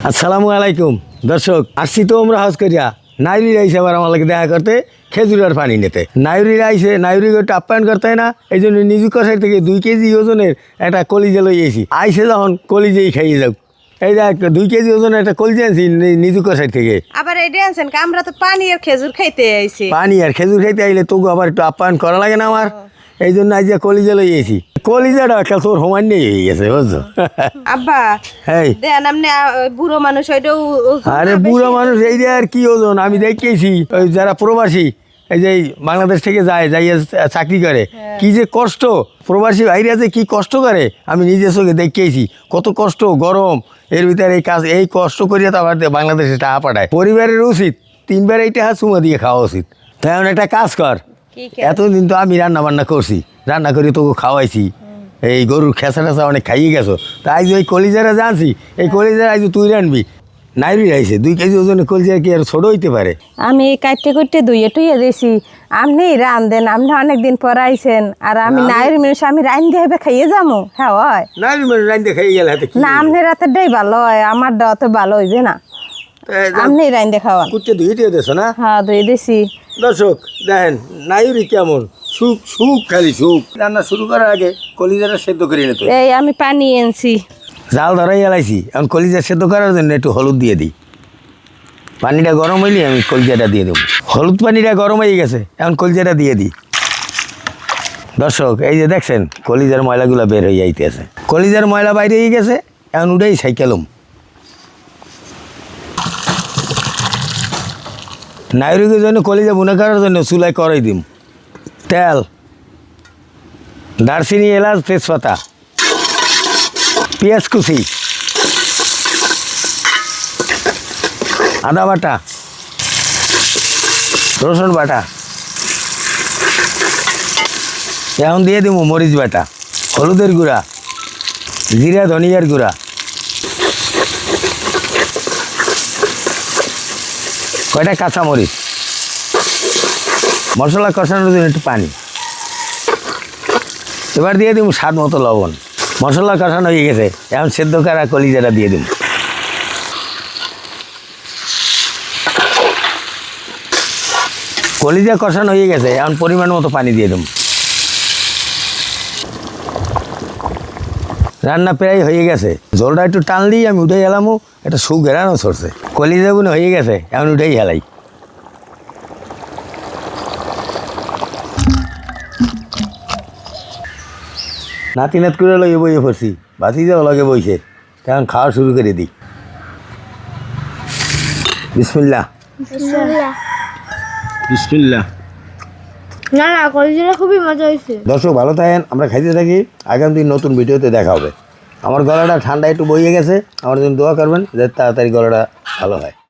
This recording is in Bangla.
আসসালামু আলাইকুম। দর্শক আসছি তো আমরা হজ করিয়া। নাইরি আইসে আবার আমাকে দেখা করতে খেজুরের পানি নিতে। নাইরি আইসে নাইরি একটু আপ্যায়ন করতে হয় না এই জন্য নিজু কষাই থেকে দুই কেজি ওজনের একটা কলিজা লইয়েছি আইসে যখন কলিজেই খাইয়ে যাও। এই দেখ দুই কেজি ওজনের একটা কলিজা আনছি নিজু কষাই থেকে। আবার এডি আনছেন আমরা তো পানি আর খেজুর খাইতে আইছি। পানি আর খেজুর খাইতে আইলে তোকে আবার একটু আপ্যায়ন করা লাগে না আমার। এই জন্য আজ কলিজা লইয়েছি কলিজাটা একটা তোর সমান নেই হয়ে গেছে বুঝছ? আব্বা হ্যাঁ দেন আপনি বুড়ো মানুষ ওইটাও আরে বুড়ো মানুষ এই যে আর কি ওজন? আমি দেখেছি ওই যারা প্রবাসী এই যে বাংলাদেশ থেকে যায় যাইয়ে চাকরি করে কি যে কষ্ট? প্রবাসী ভাইরা যে কি কষ্ট করে? আমি নিজের চোখে দেখেছি কত কষ্ট গরম এর ভিতরে এই কাজ এই কষ্ট করিয়া তো আবার বাংলাদেশে টাকা পাঠায়। পরিবারের উচিত তিনবার এই টাকা চুমা দিয়ে খাওয়া উচিত। তাই একটা কাজ কর? এতদিন তো আমি রান্না বান্না করছি রান্না করে তোকে খাওয়াইছি। এই গরুর খেসা টেসা অনেক খাইয়ে গেছো। তা আজ ওই কলিজারা জানছি এই কলিজারা আজ তুই রানবি নাইরি রাইছে দুই কেজি ওজনের কলিজার কি আর ছোট হইতে পারে? আমি কাটতে কুটতে দুইয়ে টুইয়ে দিছি। আপনি রান দেন আপনি অনেকদিন পর আইছেন আর আমি নাইর মানুষ আমি রান দিয়ে হবে খাইয়ে যাব হ্যাঁ হয়। নাইরি মানে রাইন্দে খাইয়ে গেলে না আপনি রাতের ডাই ভালো হয় আমার ডা তো ভালো হইবে না। আপনি রান দিয়ে খাওয়ান। কুটতে ধুয়ে দিয়ে দেছো না? হ্যাঁ দুই দিছি। দর্শক দেখেন নাইরি কেমন? সুখ সুখ খালি সুখ। রান্না শুরু করার আগে কলিজাটা সেদ্ধ করে নিতে এই আমি পানি এনেছি। জাল ধরাই এলাইছি এখন কলিজা সেদ্ধ করার জন্য একটু হলুদ দিয়ে দিই। পানিটা গরম হইলে আমি কলিজাটা দিয়ে দেবো। হলুদ পানিটা গরম হয়ে গেছে এখন কলিজাটা দিয়ে দিই। দর্শক এই যে দেখছেন কলিজার ময়লাগুলো বের হয়ে যাইতেছে কলিজার ময়লা বাইরে হয়ে গেছে এখন উঠেই সাইকেলম। নাইরুকের জন্য কলিজা বুনে করার জন্য চুলাই করাই দিম। তেল। দারচিনি, এলাচ, তেজপাতা। পেঁয়াজ কুচি। আদা বাটা। রসুন বাটা। এখন দিয়ে দিব মরিচ বাটা, হলুদের গুঁড়া, জিরা, ধনিয়ার গুঁড়া। কয়টা কাঁচা মরিচ? মশলা কষানোর জন্য একটু পানি। এবার দিয়ে দিব স্বাদ মতো লবণ। মশলা কষানো হয়ে গেছে। এখন সেদ্ধ করা কলিজাটা দিয়ে দিব। কলিজা কষানো হয়ে গেছে। এখন পরিমাণ মতো পানি দিয়ে দেব। রান্না প্রায় হয়ে গেছে। জলটা একটু টানলেই আমি উঠে গেলামও। এটা সু ঘেরানো সরছে কলিজা গুলো হয়ে গেছে। এখন উঠেই হেলাই। নাতি নাত করে লগে বইয়ে পড়ছি বাতি যাও লগে বইছে। তখন খাওয়া শুরু করে দিই বিসমিল্লা বিসমিল্লা না না কলেজটা খুবই মজা হয়েছে দর্শক ভালো থাকেন আমরা খাইতে থাকি। আগামী দিন নতুন ভিডিওতে দেখা হবে। আমার গলাটা ঠান্ডা একটু বইয়ে গেছে আমার জন্য দোয়া করবেন যাতে তাড়াতাড়ি গলাটা ভালো হয়।